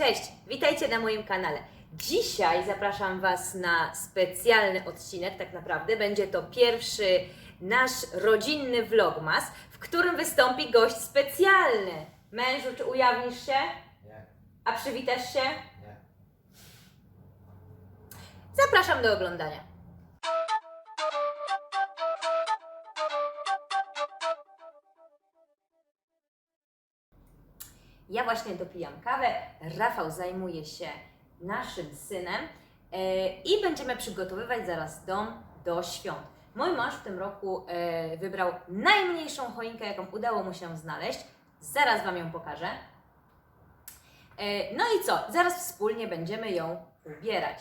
Cześć, witajcie na moim kanale. Dzisiaj zapraszam Was na specjalny odcinek, tak naprawdę. Będzie to pierwszy nasz rodzinny vlogmas, w którym wystąpi gość specjalny. Mężu, czy ujawnisz się? Nie, A przywitasz się? nie. Zapraszam do oglądania. Ja właśnie dopijam kawę. Rafał zajmuje się naszym synem e, i będziemy przygotowywać zaraz dom do świąt. Mój mąż w tym roku e, wybrał najmniejszą choinkę, jaką udało mu się znaleźć. Zaraz Wam ją pokażę. E, No i co? Zaraz wspólnie będziemy ją ubierać.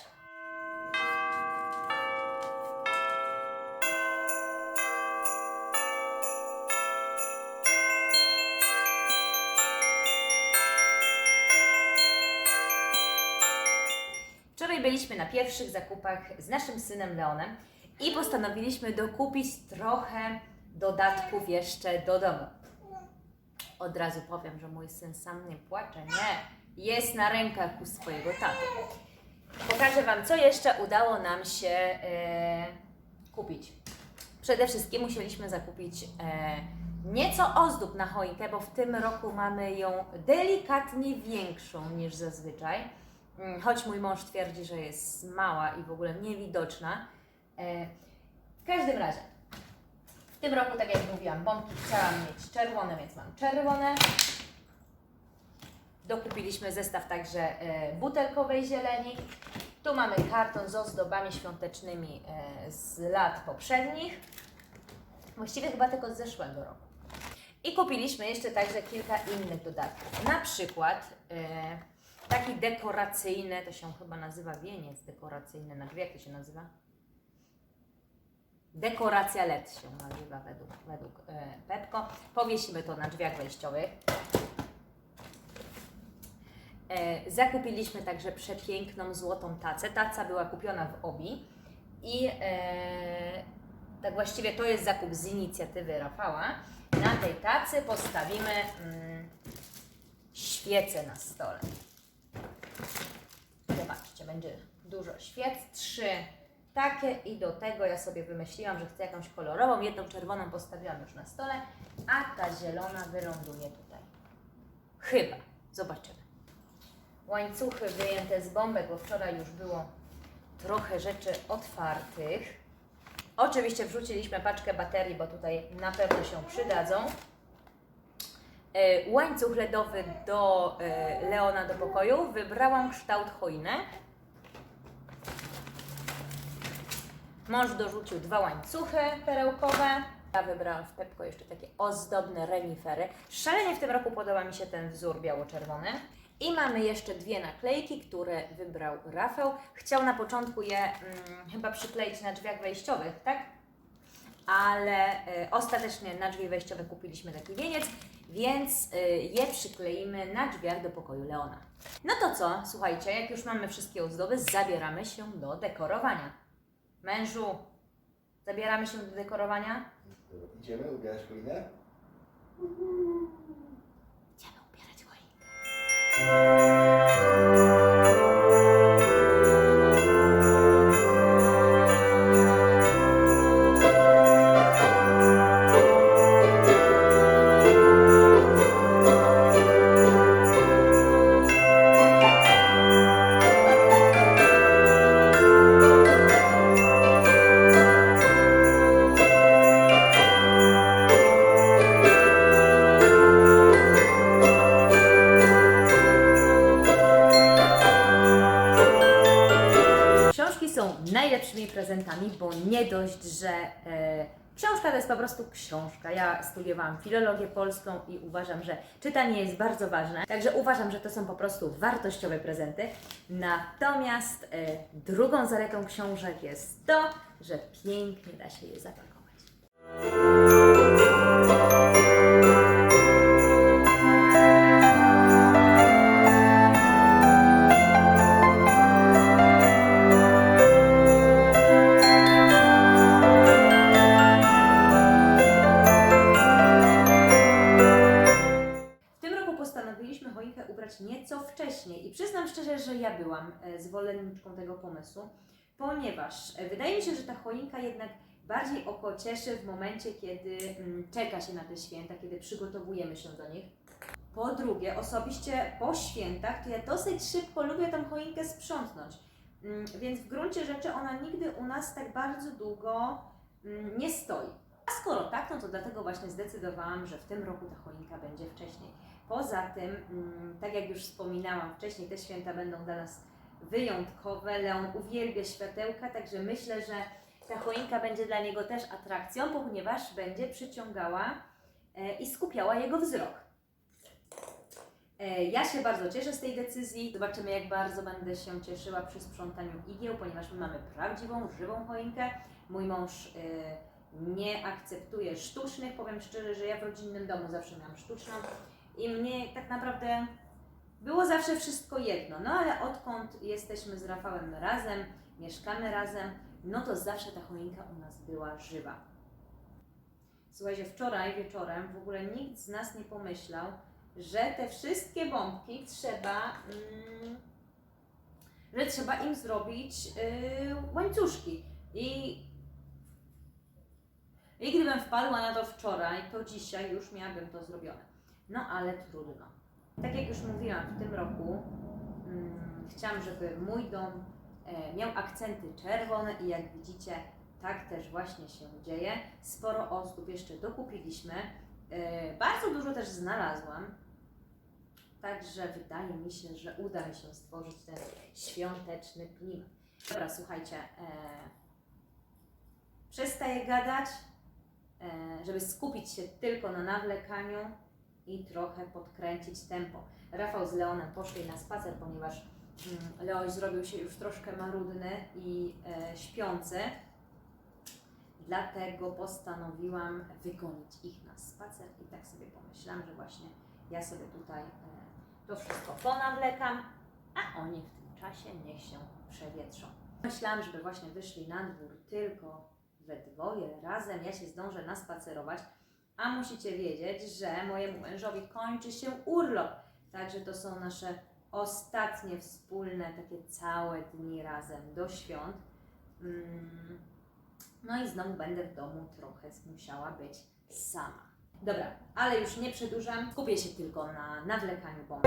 Wczoraj byliśmy na pierwszych zakupach z naszym synem Leonem i postanowiliśmy dokupić trochę dodatków jeszcze do domu. Od razu powiem, że mój syn sam nie płacze. Nie, jest na rękach u swojego taty. Pokażę Wam, co jeszcze udało nam się e, kupić. Przede wszystkim musieliśmy zakupić e, nieco ozdób na choinkę, bo w tym roku mamy ją delikatnie większą niż zazwyczaj. Mm, Choć mój mąż twierdzi, że jest mała i w ogóle niewidoczna. E, w każdym razie, w tym roku, tak jak mówiłam, bombki chciałam mieć czerwone, więc mam czerwone. Dokupiliśmy zestaw także e, butelkowej zieleni. Tu mamy karton z ozdobami świątecznymi e, z lat poprzednich. Właściwie chyba tylko z zeszłego roku. I kupiliśmy jeszcze także kilka innych dodatków. Na przykład taki dekoracyjny, to się chyba nazywa wieniec dekoracyjny na drzwi, jak to się nazywa? Dekoracja LED się nazywa według, według e, Pepko. Powiesimy to na drzwiach wejściowych. E, zakupiliśmy także przepiękną złotą tacę. Taca była kupiona w Obi i e, tak właściwie to jest zakup z inicjatywy Rafała. Na tej tacy postawimy mm, świece na stole. Zobaczcie, będzie dużo świec, trzy takie i do tego ja sobie wymyśliłam, że chcę jakąś kolorową, jedną czerwoną postawiłam już na stole, a ta zielona wyląduje tutaj. Chyba, zobaczymy. Łańcuchy wyjęte z bombek, bo wczoraj już było trochę rzeczy otwartych. Oczywiście wrzuciliśmy paczkę baterii, bo tutaj na pewno się przydadzą. E, łańcuch LEDowy do e, Leona do pokoju. Wybrałam kształt choinek. Mąż dorzucił dwa łańcuchy perełkowe. Ja wybrałam w Pepko jeszcze takie ozdobne renifery. Szalenie w tym roku podoba mi się ten wzór biało-czerwony. I mamy jeszcze dwie naklejki, które wybrał Rafał. Chciał na początku je mm, chyba przykleić na drzwiach wejściowych, tak? Ale y, ostatecznie na drzwi wejściowe kupiliśmy taki wieniec, więc y, je przykleimy na drzwiach do pokoju Leona. No to co, słuchajcie, jak już mamy wszystkie ozdoby, zabieramy się do dekorowania. Mężu, zabieramy się do dekorowania? Idziemy ubierać choinę? Idziemy ubierać choinkę. Najlepszymi prezentami, bo nie dość, że e, książka to jest po prostu książka. Ja studiowałam filologię polską i uważam, że czytanie jest bardzo ważne. Także uważam, że to są po prostu wartościowe prezenty. Natomiast e, drugą zaletą książek jest to, że pięknie da się je zapakować. E, zwolenniczką tego pomysłu, ponieważ e, wydaje mi się, że ta choinka jednak bardziej oko cieszy w momencie, kiedy mm, czeka się na te święta, kiedy przygotowujemy się do nich. Po drugie, osobiście po świętach to ja dosyć szybko lubię tą choinkę sprzątnąć. Mm, Więc w gruncie rzeczy ona nigdy u nas tak bardzo długo mm, nie stoi. A skoro tak, no to dlatego właśnie zdecydowałam, że w tym roku ta choinka będzie wcześniej. Poza tym, tak jak już wspominałam wcześniej, te święta będą dla nas wyjątkowe. Leon uwielbia światełka, także myślę, że ta choinka będzie dla niego też atrakcją, ponieważ będzie przyciągała e, i skupiała jego wzrok. E, Ja się bardzo cieszę z tej decyzji. Zobaczymy, jak bardzo będę się cieszyła przy sprzątaniu igieł, ponieważ my mamy prawdziwą, żywą choinkę. Mój mąż e, nie akceptuje sztucznych. Powiem szczerze, że ja w rodzinnym domu zawsze miałam sztuczną i mnie tak naprawdę było zawsze wszystko jedno. No ale odkąd jesteśmy z Rafałem razem, mieszkamy razem, no to zawsze ta choinka u nas była żywa. Słuchajcie, wczoraj wieczorem w ogóle nikt z nas nie pomyślał, że te wszystkie bombki trzeba, mm, że trzeba im zrobić yy, łańcuszki. I, I gdybym wpadła na to wczoraj, to dzisiaj już miałabym to zrobione. No ale trudno. Tak jak już mówiłam, w tym roku mm, chciałam, żeby mój dom e, miał akcenty czerwone i jak widzicie, tak też właśnie się dzieje. Sporo ozdób jeszcze dokupiliśmy. E, bardzo dużo też znalazłam. Także wydaje mi się, że uda mi się stworzyć ten świąteczny klimat. Dobra, słuchajcie. E, przestaję gadać, e, żeby skupić się tylko na nawlekaniu i trochę podkręcić tempo. Rafał z Leonem poszli na spacer, ponieważ mm, Leoś zrobił się już troszkę marudny i e, śpiący. Dlatego postanowiłam wygonić ich na spacer i tak sobie pomyślałam, że właśnie ja sobie tutaj e, to wszystko ponawlekam, a oni w tym czasie niech się przewietrzą. Myślałam, żeby właśnie wyszli na dwór tylko we dwoje razem, ja się zdążę naspacerować, a musicie wiedzieć, że mojemu mężowi kończy się urlop. Także to są nasze ostatnie wspólne, takie całe dni razem do świąt. Mm, No i znowu będę w domu trochę musiała być sama. Dobra, ale już nie przedłużam, skupię się tylko na nawlekaniu bomb.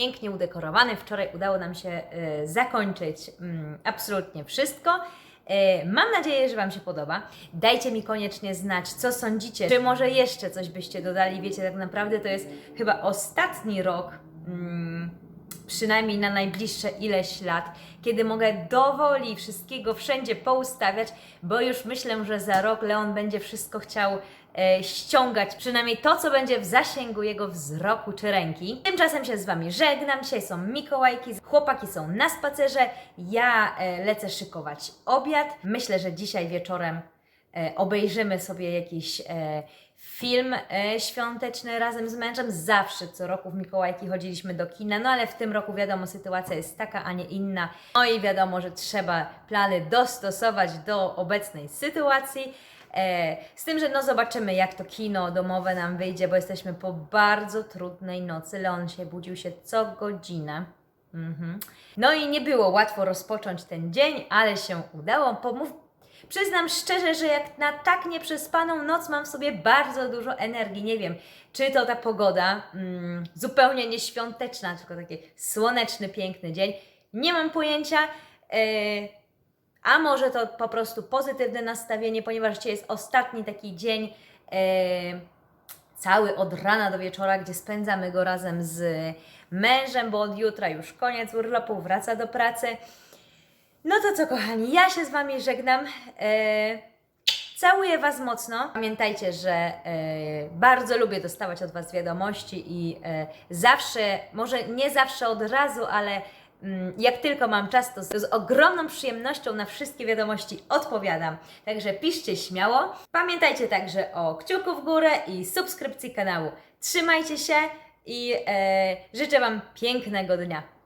Pięknie udekorowany. Wczoraj udało nam się e, zakończyć mm, absolutnie wszystko. E, mam nadzieję, że Wam się podoba. Dajcie mi koniecznie znać, co sądzicie. Czy może jeszcze coś byście dodali? Wiecie, tak naprawdę to jest chyba ostatni rok. Przynajmniej na najbliższe ileś lat, kiedy mogę dowoli wszystkiego wszędzie poustawiać, bo już myślę, że za rok Leon będzie wszystko chciał e, ściągać, przynajmniej to, co będzie w zasięgu jego wzroku czy ręki. Tymczasem się z Wami żegnam. Dzisiaj są Mikołajki, chłopaki są na spacerze, ja e, lecę szykować obiad. Myślę, że dzisiaj wieczorem e, obejrzymy sobie jakiś e, film e, świąteczny razem z mężem. Zawsze co roku w Mikołajki chodziliśmy do kina, no ale w tym roku wiadomo, sytuacja jest taka, a nie inna. No i wiadomo, że trzeba plany dostosować do obecnej sytuacji. E, z tym, że no zobaczymy jak to kino domowe nam wyjdzie, bo jesteśmy po bardzo trudnej nocy. Leon się budził się co godzinę. Mhm. No i nie było łatwo rozpocząć ten dzień, ale się udało. Pomów... Przyznam szczerze, że jak na tak nieprzespaną noc mam w sobie bardzo dużo energii. Nie wiem, czy to ta pogoda, mm, zupełnie nieświąteczna, tylko taki słoneczny, piękny dzień. Nie mam pojęcia. E, a może to po prostu pozytywne nastawienie, ponieważ dzisiaj jest ostatni taki dzień e, cały od rana do wieczora, gdzie spędzamy go razem z mężem, bo od jutra już koniec urlopu, wraca do pracy. No to co, kochani, ja się z Wami żegnam. E, całuję Was mocno. Pamiętajcie, że e, bardzo lubię dostawać od Was wiadomości i e, zawsze, może nie zawsze od razu, ale mm, jak tylko mam czas, to z, ogromną przyjemnością na wszystkie wiadomości odpowiadam. Także piszcie śmiało. Pamiętajcie także o kciuku w górę i subskrypcji kanału. Trzymajcie się i życzę Wam pięknego dnia.